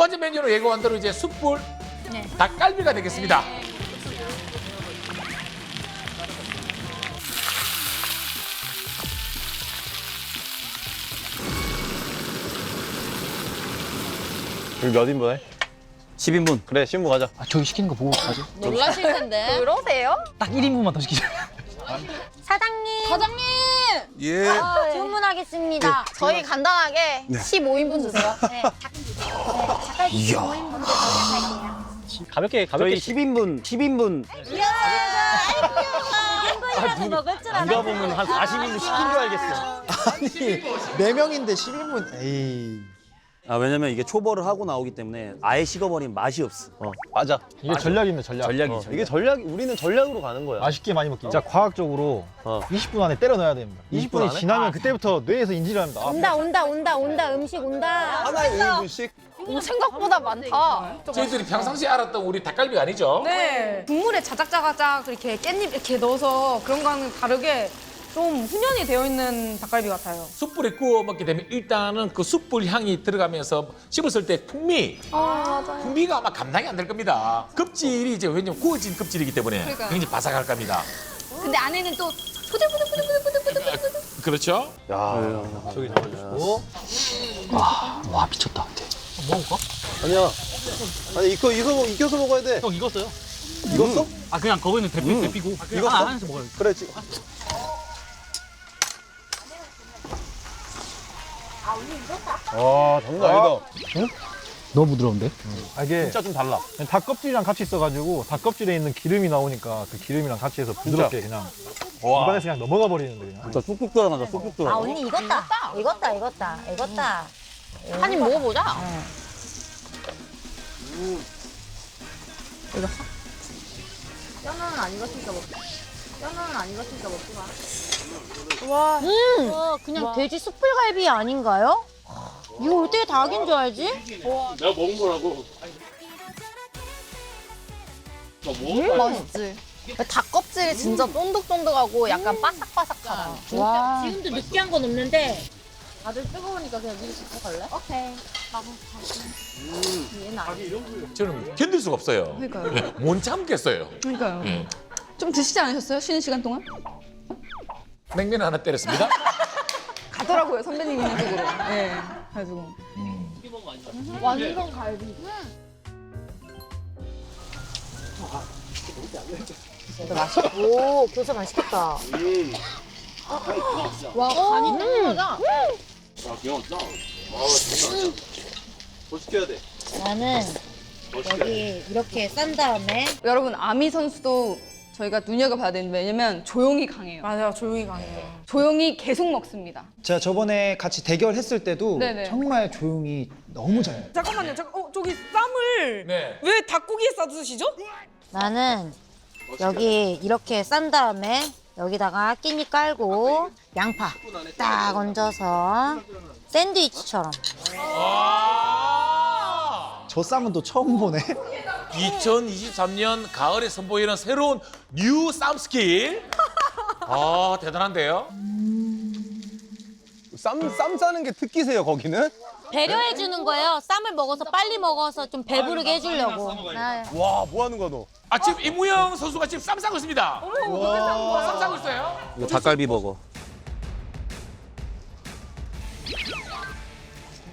번째 메뉴로 예고한 대로 이제 숯불 네. 닭갈비가 되겠습니다. 우리 몇 인분 해? 10인분. 그래, 신부 가자. 아, 저기 시키는 거 보고 가죠. 놀라실 텐데. 그러세요? 딱 1인분만 더 시키자. 사장님 사장님! 예. 주문하겠습니다. 저희 간단하게 15인분 주세요. 네. 이야. 가볍게, 저희 가볍게. 10인분, 10인분. 이라도 먹을 줄 누가 보면 한 40인분 시킨 줄 알겠어. 아니 네 명인데 10인분 에이 아, 왜냐면 이게 초벌을 하고 나오기 때문에 아예 식어버리면 맛이 없어. 어, 맞아. 이게 전략입니다, 전략. 전략이 어, 전략. 이게 전략, 우리는 전략으로 가는 거야. 맛있게 많이 먹기. 진짜 과학적으로 어. 20분 안에 때려 넣어야 됩니다. 20분 20분 이 안에? 지나면 그때부터 뇌에서 인지를 합니다. 아, 온다 온다 온다 온다 음식 온다. 하나에 1인분씩? 오, 생각보다 많다. 저희들이 평상시에 알았던 우리 닭갈비가 아니죠? 네. 국물에 자작자작 이렇게 깻잎 이렇게 넣어서 그런 거는 다르게 좀 훈연이 되어 있는 닭갈비 같아요. 숯불에 구워 먹게 되면 일단은 그 숯불 향이 들어가면서 씹었을 때 풍미, 풍미가 아마 감당이 안 될 겁니다. 껍질이 이제 왜냐면 구워진 껍질이기 때문에 그러니까요. 굉장히 바삭할 겁니다. 근데 안에는 또 부들부들부들부들부들부들. 그렇죠? 야, 저기 잡아주시고. 와, 미쳤다. 아니야. 아니, 이거, 이거, 익혀서 먹어야 돼. 형 익었어요? 익었어? 아, 그냥 거기는 대피, 음. 대피고. 익었어? 하나, 하나씩 먹어요. 그래, 지 와, 장난 아니다. 너무 부드러운데? 아, 이게 진짜 좀 달라. 닭 껍질이랑 같이 있어가지고 닭 껍질에 있는 기름이 나오니까 그 기름이랑 같이 해서 부드럽게 그냥 와. 입안에서 그냥 넘어가 버리는데 그냥 진짜 쑥쑥 들어간다, 쑥쑥 아 들어간다. 언니 익었다. 익었다 익었다 익었다. 한 입 먹어보자. 와, 음, 그냥 돼지 숯불갈비 아닌가요? 이거 어떻게 닭인 줄 알지? 음, 맛있지. 닭 껍질이 진짜 쫀득쫀득하고 약간 바삭바삭하다. 와. 지금도 느끼한 건 없는데 다들 뜨거우니까 그냥 미리 짚고 갈래? 오케이. 얘는. 저는 견딜 수가 없어요. 그러니까요. 예, 못 참겠어요. 그러니까요. 예. 좀 드시지 않으셨어요? 쉬는 시간 동안? 냉면 하나 때렸습니다. 가더라고요, 선배님 있는 쪽으로. 예. 그래가지고. 완전 갈비. 오, 교수 맛있겠다. 와, 간이 땡겨져. 더 시켜야 돼. 나는 여기 이렇게 싼 다음에 여러분, 아미 선수도 저희가 눈여겨봐야 되는데 왜냐면 조용히 강해요. 맞아요, 조용히 강해요. 조용히 계속 먹습니다. 제가 저번에 같이 대결했을 때도 네네. 정말 조용히 너무 잘해요 잠깐만요. 잠깐, 어, 저기 쌈을 네. 왜 닭고기에 싸드시죠? 나는 여기 이렇게 싼 다음에 여기다가 끼니 깔고 양파 딱 얹어서 샌드위치처럼 아! 저 쌈은 또 처음 보네 2023년 가을에 선보이는 새로운 뉴 쌈 스킬. 아, 대단한데요? 쌈, 쌈 싸는 게 특기세요, 거기는? 배려해 주는 거예요. 쌈을 먹어서 빨리 먹어서 좀 배부르게 해주려고. 나 와, 뭐 하는 거야, 너? 아, 지금 이무영 선수가 지금 쌈 싸고 있습니다. 쌈 싸고 있어요? 이거 닭갈비 버거.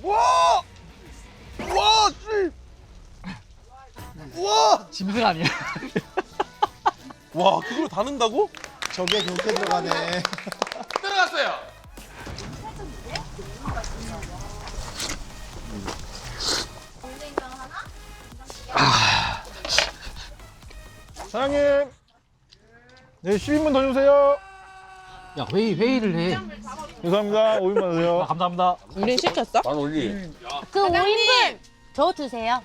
와! 와, 씨! 와! 짐승 아니야? 와, 그걸 다 넣는다고? 저게 그렇게 들어가네 들어갔어요. 사장님 네 10인분 더 주세요 야, 회의, 회의를 해. 감사합니다 5인분 아, 주세요 감사합니다. 우린 시켰어? 만 올리. 그 5인분 저 드세요.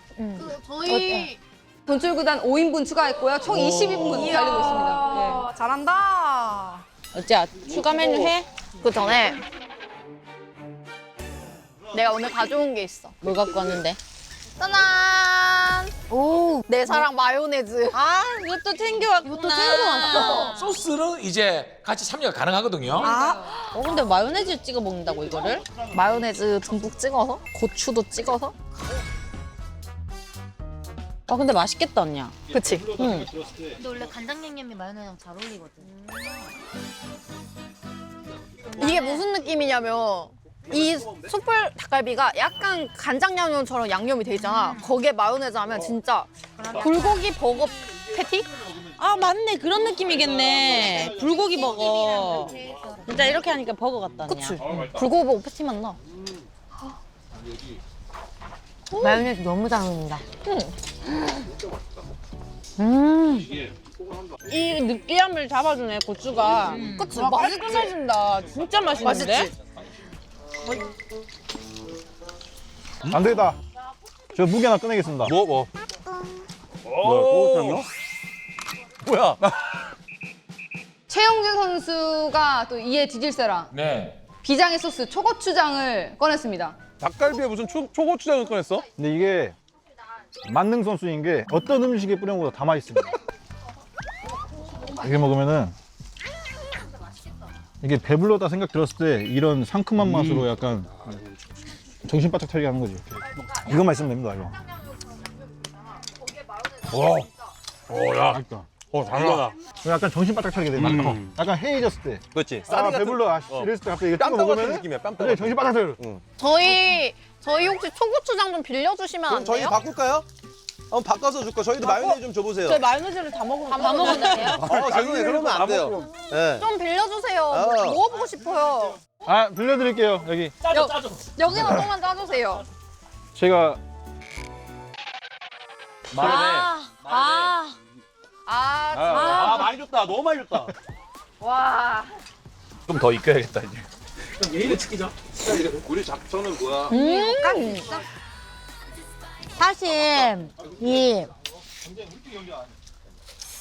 저희 돈줄구단 5인분 추가했고요. 총 20인분 달리고 있습니다. 예. 잘한다. 어찌야 추가 메뉴 해? 그 전에 내가 오늘 가져온 게 있어. 뭘 갖고 왔는데? 짜잔! 오, 내 사랑 마요네즈. 아, 이것도 챙겨왔구나. 이것도 챙겨왔어. 소스는 이제 같이 참여가 가능하거든요. 아, 어, 근데 마요네즈 찍어 먹는다고 이거를? 마요네즈 듬뿍 찍어서 고추도 찍어서 아 근데 맛있겠다 언니야. 그치? 응. 근데 원래 간장 양념이 마요네즈랑 잘 어울리거든. 이게 무슨 느낌이냐면 이 숯불 닭갈비가 약간 간장 양념처럼 양념이 돼 있잖아. 거기에 마요네즈 하면 진짜 불고기 버거 패티? 아 맞네 그런 느낌이겠네 불고기 버거 진짜 이렇게 하니까 버거 같다 그치? 불고기 버거 패티 맛 나. 마요네즈 너무 잘 어울린다. 이 느끼함을 잡아주네 고추가 그치? 와, 맛있지? 깔끔해진다 진짜 맛있는데? 맛있지? 안 되겠다. 저 무게 하나 꺼내겠습니다. 뭐 뭐? 뭐야 꼬우탕이요? 뭐야? 최영진 선수가 또 이에 뒤질세라 네. 비장의 소스 초고추장을 꺼냈습니다. 닭갈비에 무슨 초, 초고추장을 꺼냈어? 근데 이게 만능 선수인 게 어떤 음식에 뿌려 먹어도 다 맛있습니다. 이게 먹으면은 이게 배불렀다 생각 들었을 때 이런 상큼한 맛으로 약간 정신 바짝 차리게 하는 거지. 이거만 있으면 됩니다, 이거. 오야. 맛있다. 어 달라. 약간 정신 바짝 차리게 돼. 음. 약간 해해졌을 때. 그렇지. 아, 배불러. 아, 씨, 어. 이랬을 때 갑자기 이거 찍어 같은 먹으면 느낌이야. 뺨 떠. 정신 바짝 차려. 저희 저희 혹시 초고추장 좀 빌려주시면 안 그럼 저희 돼요? 바꿀까요? 한번 바꿔서 줄까? 저희도 마요네즈 좀 줘보세요. 저희 마요네즈를 다 먹으면 다 먹었는데요? 아, 죄송해요. 그러면 안 돼요. 예. 좀 빌려주세요. 어. 먹어보고 싶어요. 아, 빌려드릴게요. 여기. 여기는 조금만 짜주세요. 제가 아, 아, 아, 아 많이 줬다 너무 많이 줬다 와. 좀 더 익혀야겠다 이제. 우리 작전은 뭐야? 음. 사실 이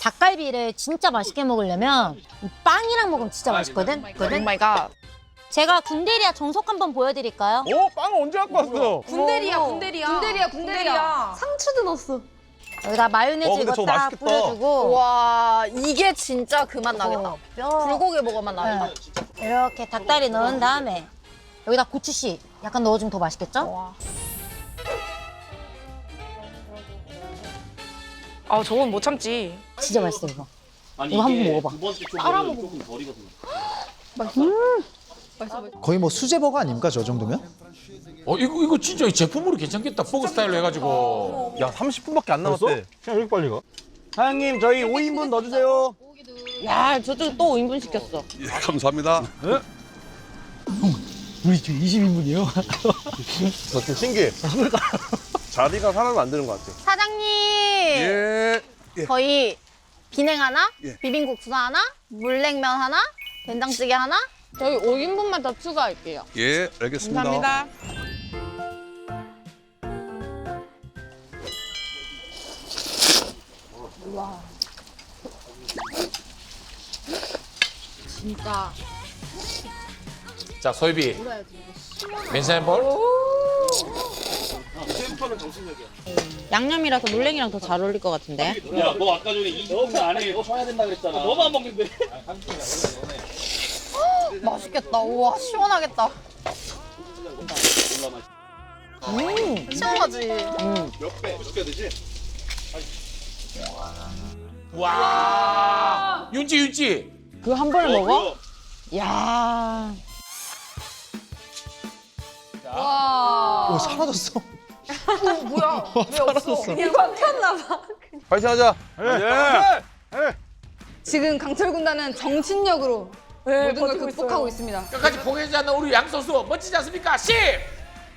닭갈비를 진짜 맛있게 먹으려면 이 빵이랑 먹으면 진짜 맛있거든. 오 마이 갓. 제가 군대리아 정석 한번 보여드릴까요? 오, 빵 언제 갖고 왔어? 군대리야, 군대리야. 군대리야, 군대리야. 상추도 넣었어. 여기다 마요네즈 어, 근데 이거 저거 딱 맛있겠다. 뿌려주고 와, 이게 진짜 그 맛 나겠다. 어, 뼈 불고기 맛 나겠다. 네. 이렇게 닭다리 넣은 다음에 여기다 고추씨 약간 넣어주면 더 맛있겠죠? 아, 저건 못 참지. 진짜 맛있어 이거. 아니, 이거 한번 먹어봐. 두 번째 초보는 조금 덜이거든요. 거의 뭐 수제버거 아닙니까 저 정도면? 어 이거 이거 진짜 이 제품으로 괜찮겠다. 버거 스타일로 해가지고. 야, 30분밖에 안? 남았대. 그냥 이렇게 빨리 가. 사장님 저희 5인분 넣어주세요 야 저쪽 또 5인분 시켰어 감사합니다. 우리 지금 20인분이에요? 좀 신기해. 자리가 사람을 만드는 것 같아. 사장님, 예. 저희 비냉 하나, 예. 비빔국수 하나, 물냉면 하나, 된장찌개 하나. 저희 5인분만 더 추가할게요 예, 알겠습니다. 감사합니다 자 소희비. 맨사인 볼. 양념이라서 물냉이랑 더 잘 어울릴 것 같은데 야 너 아까 전에 20분 안에 너 쳐야 된다 그랬잖아 너무 안 먹는데 맛있겠다. 우와, 시원하겠다. 음, 시원하지. 와. 윤지 윤지. 그거 한 번에 먹어? 야오 사라졌어. 뭐야? 왜 없어? 이거 켰나 봐. 파이팅 하자. 예. 지금 강철 군단은 정신력으로 모든 걸 극복하고 있습니다. 끝까지 포기하지 않는 우리 양 선수 멋지지 않습니까? 10,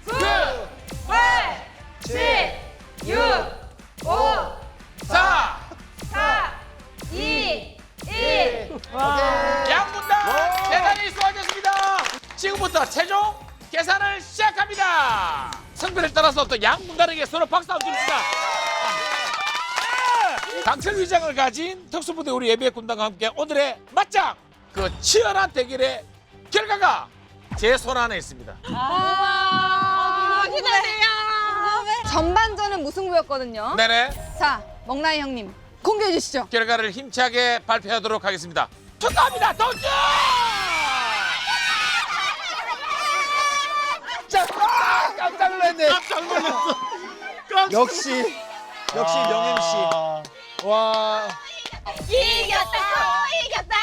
9, 8, 7, 6, 5, 4, 4, 2, 1. 양분당 대단히 수고하셨습니다. 지금부터 최종 계산을 시작합니다. 성별에 따라서 또 양분단에게 서로 박수 한번 줍시다. 강철 위장을 가진 특수부대 우리 예비의 군단과 함께 오늘의 맞짱 그 치열한 대결의 결과가 제 손 안에 있습니다. 전반전은 무승부였거든요. 네네 자, 먹나이 형님 공개해 주시죠. 결과를 힘차게 발표하도록 하겠습니다. 축하합니다, 동주! 아, 깜짝 놀랐네. 깜짝 놀랐어. 역시 역시 명임 씨. 와. 이겼다. 이겼다.